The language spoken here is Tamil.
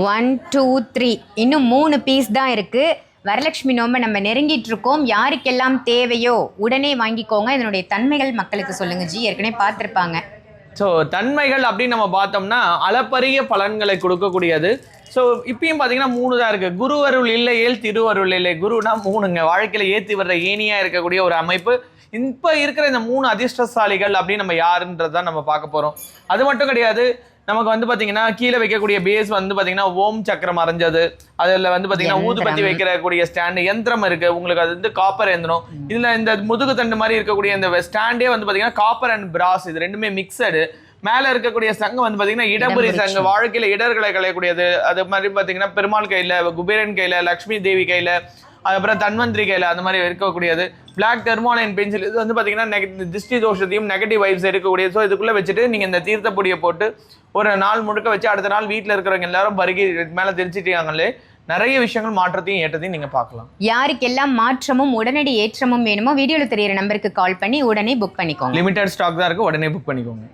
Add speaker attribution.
Speaker 1: ஒன் டூ த்ரீ இன்னும் மூணு பீஸ் தான் இருக்குது வரலட்சுமி நோம்பை நம்ம நெருங்கிட்டு இருக்கோம். யாருக்கெல்லாம் தேவையோ உடனே வாங்கிக்கோங்க. இதனுடைய தன்மைகள் மக்களுக்கு சொல்லுங்க. ஜி ஏற்கனவே பார்த்துருப்பாங்க.
Speaker 2: ஸோ தன்மைகள் அப்படின்னு நம்ம பார்த்தோம்னா அளப்பரிய பலன்களை கொடுக்கக்கூடியது. ஸோ இப்பயும் பார்த்தீங்கன்னா மூணு தான் இருக்குது குருவருள் இல்லையேல் திருவருள் இல்லை. குருனா மூணுங்க. வாழ்க்கையில் ஏற்றி வர்ற ஏனியாக இருக்கக்கூடிய ஒரு அமைப்பு. இப்போ இருக்கிற இந்த மூணு அதிர்ஷ்டசாலிகள் அப்படின்னு நம்ம யாருன்றது தான் நம்ம பார்க்க போகிறோம் அது மட்டும் கிடையாது நமக்கு வந்து பார்த்தீங்கன்னா கீழே வைக்கக்கூடிய பேஸ் வந்து பார்த்தீங்கன்னா ஓம் சக்கரம் மறைஞ்சது அதில் வந்து பார்த்தீங்கன்னா ஊதுபத்தி
Speaker 1: யந்திரம்.
Speaker 2: வைக்கக்கூடிய ஸ்டாண்டு யந்திரம் இருக்கு. உங்களுக்கு அது வந்து காப்பர் எந்திரம். இதுல இந்த முதுகு தண்டு மாதிரி இருக்கக்கூடிய இந்த ஸ்டாண்டே வந்து பாத்தீங்கன்னா காப்பர் அண்ட் பிராஸ் இது ரெண்டுமே மிக்சடு மேல இருக்கக்கூடிய சங்கம் வந்து பாத்தீங்கன்னா இடபுரி சங்கம் வாழ்க்கையில இடர்களை களையக்கூடியது. அது மாதிரி பாத்தீங்கன்னா பெருமாள் கையில குபேரன் கையில லக்ஷ்மி தேவி கையில அதுக்கப்புறம் தன்வந்திரி கையில அந்த மாதிரி இருக்கக்கூடியது. பிளாக் டெர்மாலைன் பென்சில் இது வந்து பாத்தீங்கன்னா நெக- திருஷ்டி தோஷத்தையும் நெகட்டிவ் வைப்ஸ் இருக்கக்கூடியது ஸோ இதுக்குள்ள வச்சுட்டு நீங்க இந்த தீர்த்த பொடியை போட்டு ஒரு நாள் முழுக்க வச்சு அடுத்த நாள் வீட்ல இருக்கிறவங்க எல்லாரும் பருகி மேல தெரிச்சிட்டாங்களே நிறைய விஷயங்கள் மாற்றத்தையும் ஏற்றத்தையும் நீங்க பார்க்கலாம்.
Speaker 1: யாருக்கெல்லாம் மாற்றமும் உடனடி ஏற்றமும் வேணுமோ வீடியோவில் தெரியிற நம்பருக்கு கால் பண்ணி உடனே புக் பண்ணிக்கோங்க.
Speaker 2: லிமிடெட் ஸ்டாக் தான் இருக்கு உடனே புக் பண்ணிக்கோங்க.